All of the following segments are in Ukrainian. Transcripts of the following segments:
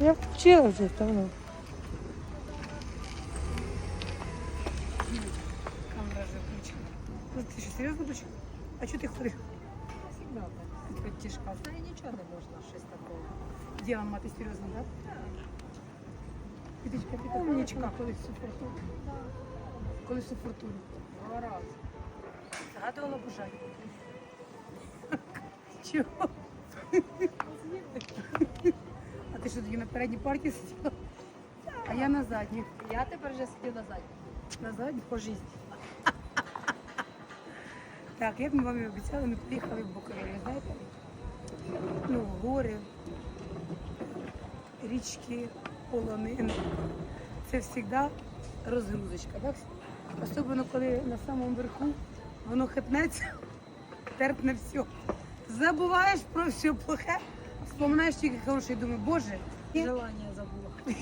Я включила вже давно. Камера вже включена. Ну, ти що, серйозно дочка? А чого ти ходиш? Всегда так. Хоч тяжка. Та й нічого не можна, щось такого. Діла мати серйозно, так? Квіточка, ти така умнічка, колись у фортуні. Колись у фортуні. Два рази. Згадувала бажання. Чого? А ти що тоді на передній партії сиділа? А я на задній. Я тепер вже сидів. На задній по житті. Так, як ми вам і обіцяли, ми приїхали в Буковель, знаєте? Ну, в гори, річки, полонини. Це завжди розгрузочка, так? Особливо, коли на самому верху воно хитнеться, терпне все. Забуваєш про все плохе, вспоминаєш тільки хороше і думаєш, боже, і- Желання забула.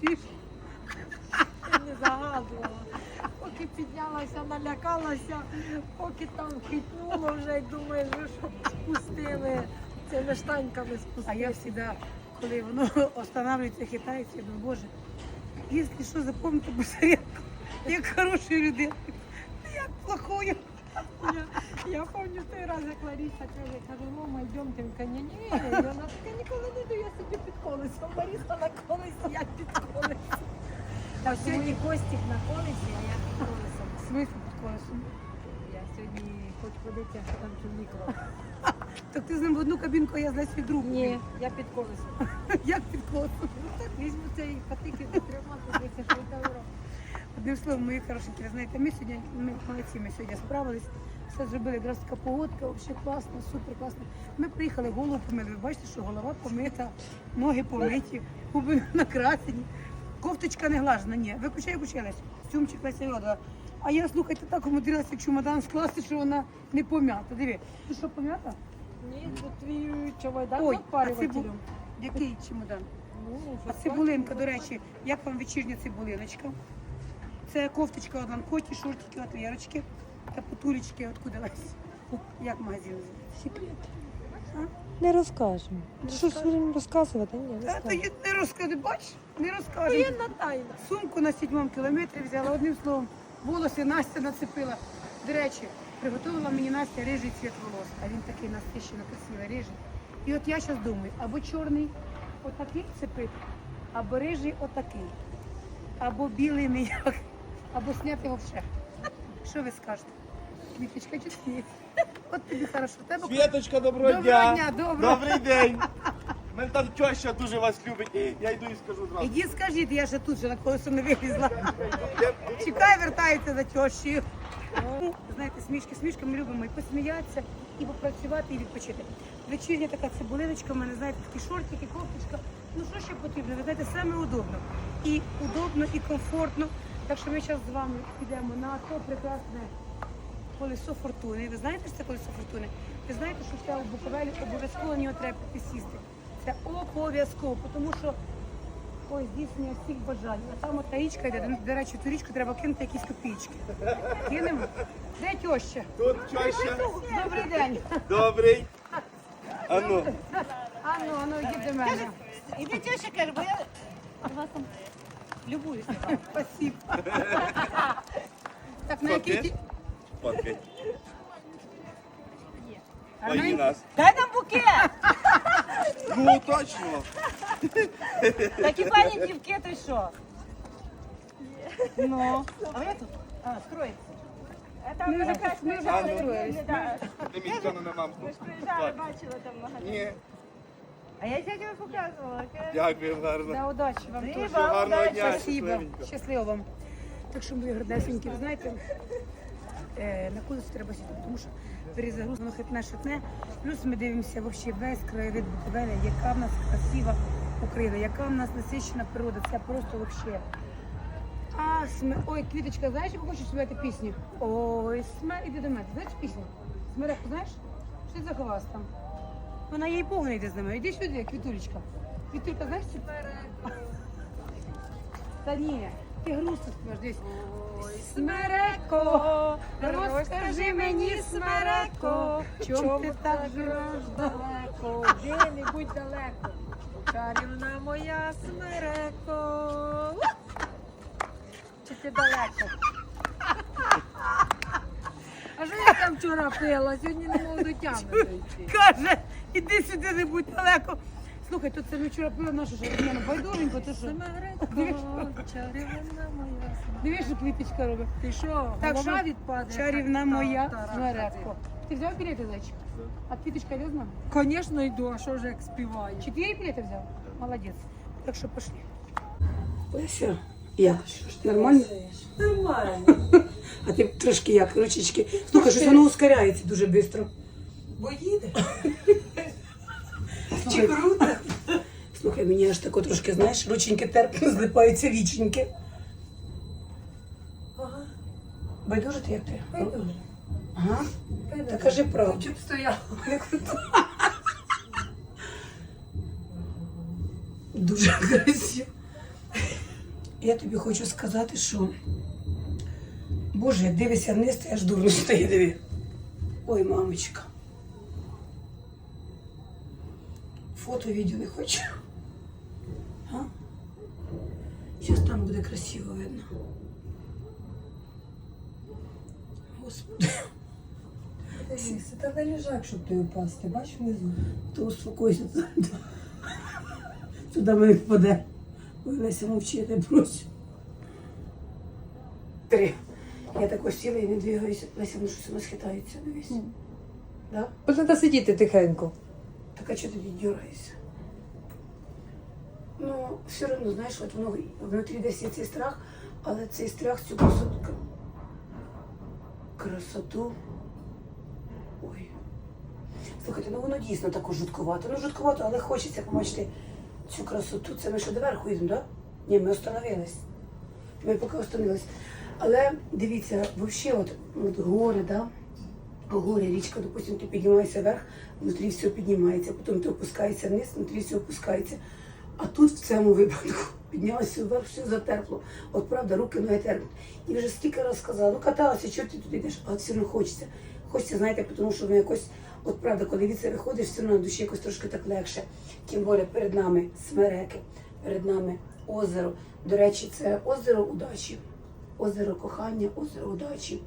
чуєш? Не загадувала. Поки піднялася, налякалася, поки там хитнуло вже й думаєш, ви що спустили цими штаньками спустили. А я завжди, коли воно останавливається, хитається, я думаю, боже, якщо що, запам'ятайте посередку, як хорошою людиною, як плохою. Я, пам'ятаю той раз, як Лариса каже, каже, мама, йдемте в коня. Ні, і вона така ніколи не йду, я сидю під колесом. Лариса на колесі, я під колесом. Так, Сьогодні Костік на колесі, а я під колесом. смисл під колесом. Я сьогодні хочу подивитися, що там чоловік робить. Так ти з ним в одну кабінку, а я з Лесією другу. Ні, я під колесом. Як під колесом? Ну так, візьму цей патики за трьома, подивитися, що. Одним словом, мої хорошенькі, ви знаєте, ми сьогодні, ми молодці, ми сьогодні справились, все зробили, якраз така погодка, взагалі класно, супер класно. Ми приїхали, голову помили, ви бачите, що голова помита, ноги помиті, губи накрасені, кофточка не глажена, ні, виключай, виключилась, сумчик Леся Йодова. А я, слухайте, так умудрилася чемодан скласти, що вона не пом'ята. Диви, ти що пом'ята? Ні, тут твій чавайдан Ой, а це був який чемодан? Ну, А цибулинка, до речі, як вам вечірня цибулиночка? Це кофточка одна коті, шортики от вірочки та потулечки откуда Лесь? Як магазин? Секрет. Не розкажемо. Не Що сьогодні розказувати? Ні, не Та то є- не розкажи, бач, не розкажи. Воєнна тайна. Сумку на сідьмому кілометрі взяла, одним словом, волоси Настя нацепила. До речі, приготувала мені Настя рижий цвіт волос, а він такий насищено красивий, рижий. І от я зараз думаю, або чорний отакий цепити, або рижий отакий, або білий ніяк, або зняти його все. Що ви скажете? Квіточка чи ні? От тобі хорошо. Тебе Світочка, доброго, Доброго дня, доброго. Добрий день. Мене там теща дуже вас любить. Я йду і скажу зразу. Іди скажіть, я ще тут же на колесо не вилізла. Чекай, вертається за тещою. Знаєте, смішки, смішки, ми любимо і посміятися, і попрацювати, і відпочити. Вечірня така цибулиночка, в мене, знаєте, такі шортики, кофточка. Ну що ще потрібно? Ви знаєте, саме удобно. І удобно, і комфортно. Так що ми зараз з вами підемо на то прекрасне колесо фортуни. Ви знаєте, що це колесо фортуни? Ви знаєте, що це у Буковелі обов'язково на нього треба присісти. Це обов'язково, тому що ой, здійснення всіх бажань. А там та річка йде, до- речі, ту річку треба кинути якісь копійки. Кинемо? Де теща? Тут теща. Добрий день. Добрий. Ану. Ану, ану, йди до мене. Іди теща каже, бо я вас там любуюся. Спасибо. Так, на який Фоткаєш? ті- Фоткай. А Ой, на- і нас. Дай нам букет! Ну, точно. Такі пані дівки, ти що? Ну, А ви тут? А, строїться. Это Ми ми вже якраз пос- ми вже приїжджали. построїлись. Ні, да. Ти мені тяну на мамку. Ми ж приїжджали, бачили там магазин. Ні. А я сьогодні показувала. каже, Дякую гарно. да, удачі вам Ні, теж. вам Гарного удачі. дня. Спасибо. щасливенько. Щасливо вам. Так що мої гарнесенькі, ви знаєте, е, на кудись треба сідати, тому що перезагруз, воно хитне, шитне. Плюс ми дивимося вообще весь краєвид Буковеля, яка в нас красива Україна, яка в нас насичена природа. Це просто вообще. А, сме... Ой, квіточка, знаєш, яку хочеш співати пісню? Ой, сме, іди до мене. Знаєш пісню? Смереку, знаєш? Що це за хваст там? Вона їй не йде з нами. Іди сюди, квітулечка. Квітулька, знаєш цю? Та ні, Ти грустно дивись. Смереко, розкажи мені, Смереко, чом ти так живеш далеко, де-небудь далеко. Чарівна моя смереко. Чи ти далеко? А що я там вчора пила? Сьогодні не можу до тями дойти. Каже, іди сюди, не будь далеко. Слухай, тут це ми вчора пили нашу жарену байдуженько, то що? Смереко, чарівна моя. Дивись, що квіточка робить. Ти що, Так голова що, відпаде? Чарівна моя тарахати. Ти взяв білети, зайчик? А квіточка йде з нами? Звісно, йду, а що ж як співаю? Чотири білети взяв? Молодець. Так що пошли. Леся, як? Нормально? Нормально. А ти трошки як, ручечки. Слухай, щось воно ускоряється дуже швидко. Бо їде. Чи круто? Слухай, мені аж тако трошки, знаєш, рученьки терпно злипаються віченьки. Ага. Байдуже ти як ти? Байдуже. Ага. Та кажи правду. Чуб стояв. Дуже красиво. Я тобі хочу сказати, що Боже, як дивишся вниз, то я ж дурно стає, диви. Ой, мамочка. Фото, відео не хочу. А? Зараз там буде красиво видно. Господи, Дивися, та не лежак, щоб ти упасти. Бачиш внизу. то успокойся. Туди мене впаде. Ой, Леся, мовчи, я просю. Три. Я так сіла і не двигаюся. Леся, ну щось воно схитається, дивись. Да? Бо треба сидіти тихенько. А чого тоді дергаєшся? Ну, все одно, знаєш, от воно внутрі десь цей страх, але цей страх цю красоту. Красоту. Ой. Слухайте, ну воно дійсно тако жутковато. Ну, жутковато, але хочеться побачити цю красоту. Це ми що доверху йдемо, так? Да? Ні, ми остановились. Ми поки остановились. Але дивіться, взагалі, от, от гори, да? Горе, річка, допустим, ти піднімаєшся вверх, внутрі все піднімається, потім ти опускаєшся вниз, внутрі все опускається. А тут в цьому випадку піднялася вверх, все затерпло. От правда, руки ноги терпнуть. І вже стільки раз сказала, ну каталася, чого ти туди йдеш, а от все одно хочеться. Хочеться, знаєте, тому що ми якось, от правда, коли від це виходиш, все одно на душі якось трошки так легше. Тим більше перед нами смереки, перед нами озеро. До речі, це озеро удачі, озеро кохання, озеро удачі.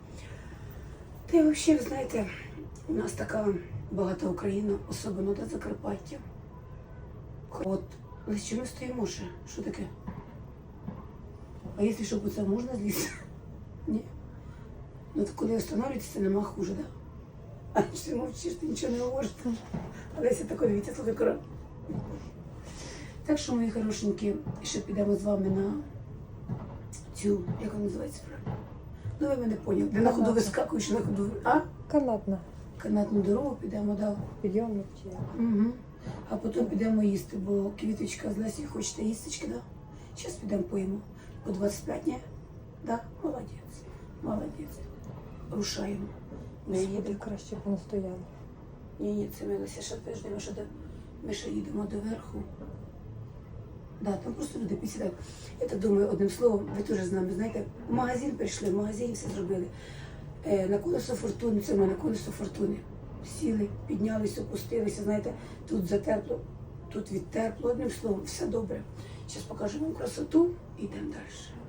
Та й взагалі, знаєте, у нас така багата Україна, особливо до Закарпаття. От, але що ми стоїмо ще? Що таке? А якщо що, це можна злізти? Ні. Ну то коли встановлюється, нема хуже, да? А чи ти мовчиш, ти нічого не говориш. Але якщо тако дивіться, слухай, кора. Так що, мої хорошенькі, ще підемо з вами на цю, як вона називається? Ну, ви мене поняли. Де на ходу вискакуєш, на ходу. А? Канатна. Канатну дорогу підемо, да. Підйомник чи як. Угу. А потім підемо їсти, бо квіточка з Лесі хочете їстечки, да? Зараз підемо поїмо. По 25 ні? Да? Молодець. Молодець. Рушаємо. Ми Господи, їдемо. краще б воно стояло. Ні, ні, це ми Леся ще тиждень, ми ще, до... ми ще їдемо до верху. Да, там просто люди підсідають. Я так думаю, одним словом, ви теж з нами, знаєте, в магазин прийшли, в магазині все зробили. Е, на колесо фортуни, це ми на колесо фортуни. Сіли, піднялися, опустилися, знаєте, тут затерпло, тут відтерпло. Одним словом, все добре. Зараз покажемо вам красоту і йдемо далі.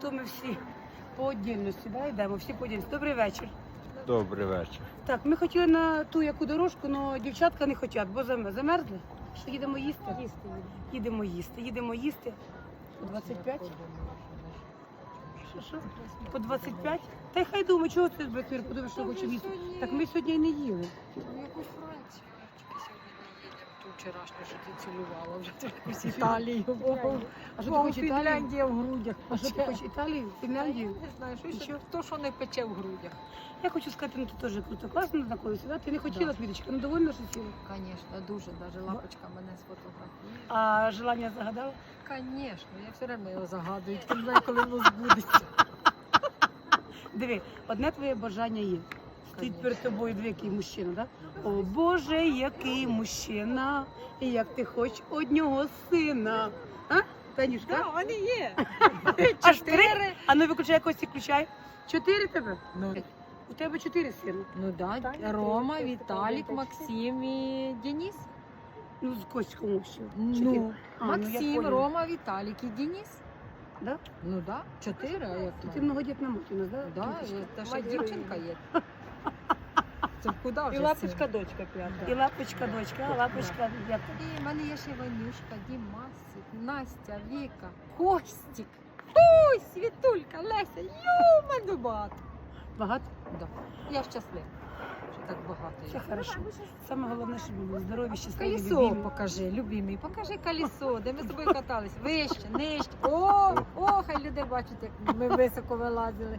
То ми всі по отдільності, да, йдемо, всі по отдільності. Добрий вечір. Добрий вечір. Так, ми хотіли на ту яку дорожку, але дівчатка не хочуть, бо зам- замерзли. Що їдемо їсти? Їсти їдемо їсти. Їдемо їсти. По 25? Що, що? По 25? Та й хай думає, чого ти Бекмір подумаєш, що хоче їсти. Так ми сьогодні і не їли. В яку Францію? Ту вчорашню, що ти цілувала, вже якусь Італію. А що ти хочеш Італію? Фінляндія в грудях. А що ти хочеш Італію? Фінляндію? Я не знаю, що ще, що? то, що не пече в грудях. Я хочу сказати, ну ти теж круто, класно знаходишся, да? Ти не хотіла, Да. квіточка, ну довольно, що сіла. Звісно, дуже, навіть лапочка мене сфотографує. А желання загадала? Звісно, я все время його загадую, не знаю, коли воно збудеться. Диви, одне твоє бажання є. Конечно. перед тобою дві який мужчина, да? О Боже, який мужчина, і як ти хочеш одного сина. А? Танюшка? вони є. Аж три? А ну виключай якось включай. Чотири тебе? Ну, У тебе чотири сина. ну да, Таня, Рома, ти- ти Віталік, Максим і Денис. Ну, з Костьком общего. Ну, А, ну, Максим, поняла. Рома, Віталік і Денис. Да? Ну да, чотири, а як ти многодітна мать у нас, да? Да, та ще дівчинка є. Це куди вже? І лапочка дочка п'ята. І лапочка, дочка, а лапочка, там? І в мене є ще Ванюшка, Дімасик, Настя, Віка, Костік. Ой, Світулька, Леся, йо, мене багато. Багато? Да. Я щаслива, що так багато Все є. хорошо. Саме головне, щоб були здорові, щасливі, Колесо любімі. покажи, любимий, покажи колесо, де ми з тобою катались. Вище, нижче. О, о, хай люди бачать, як ми високо вилазили.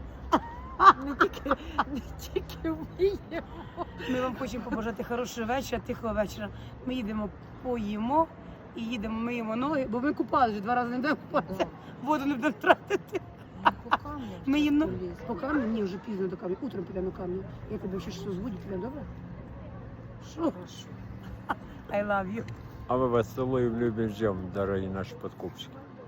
Не тільки, не тільки вміємо. Ми вам хочемо побажати хорошого вечора, тихого вечора. Ми їдемо, поїмо і їдемо, миємо ноги, бо ми купали вже два рази не будемо купатися. Воду не будемо тратити. По камням Ми їм По камню? Ні, вже пізно до камня. Утром підемо на камню. Я тебе ще щось збудю, підемо, добре? Що? I love you. А ми вас цілуємо, любимо, ждемо, дорогі наші подкупщики.